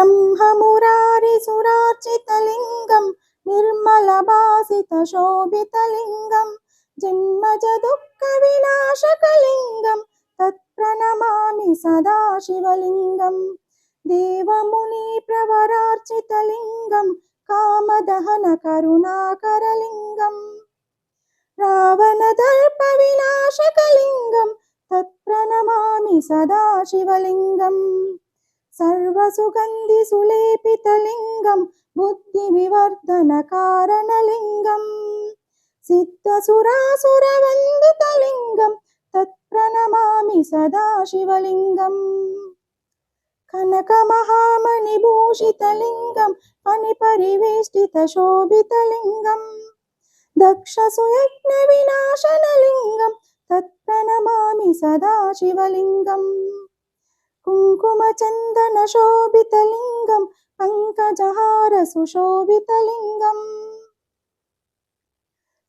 ब्रह्ममुरारिसुरार्चितलिङ्गं निर्मलभासितशोभितलिङ्गं जन्मजदुःखविनाशकलिङ्गं तत्प्रणमामि सदा शिवलिङ्गं देवमुनिप्रवरार्चितलिङ्गं कामदहनकरुणाकरलिङ्गम् रावणदर्पविनाशकलिङ्गं तत्प्रणमामि సర్వసుగంధి సులేపితలింగం బుద్ధి వివర్ధన కారణలింగం. సిద్ధసురాసురవందితలింగం తత్ప్రణమామి సదాశివలింగం. కనకమహామణిభూషితలింగం పరిపరివేష్టిత శోభితలింగం. దక్షసుయజ్ఞ వినాశనలింగం తత్ప్రణమామి సదాశివలింగం. కుంకుమచందనశోభితలింగం పంకజహార సుశోభితలింగం.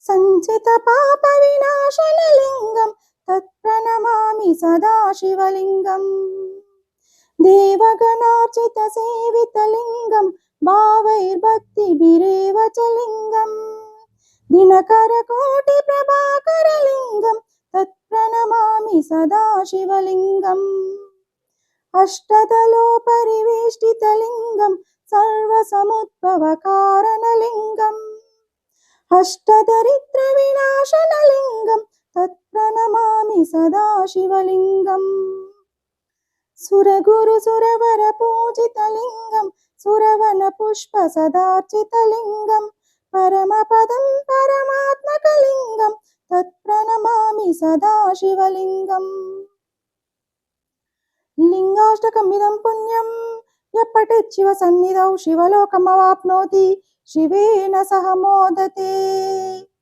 సంచిత పాప వినాశనలింగం తత్ప్రణమామి సదాశివలింగం. దేవగణార్చిత సేవితలింగం భావైర్భక్తిభిరేవ చ లింగం దినకర కోటి ప్రభాకరలింగం తత్ప్రణమామి సదాశివలింగం. అష్టదలో పరివేష్టితలింగం సర్వసముద్భవ కారణలింగం అష్టదరిద్ర వినాశనలింగం తత్ప్రణమామి సదాశివలింగం. సురగురు సురవర పూజితలింగం సురవన పుష్ప సదార్చితలింగం పరమపదం పరమాత్మకలింగం తత్ప్రణమామి సదాశివలింగం. లింగాష్టకమిదం పుణ్యం. ఎప్పటి శివ సన్నిధౌ శివలోకమవాప్నోతి. శివేన సహ మోదతే.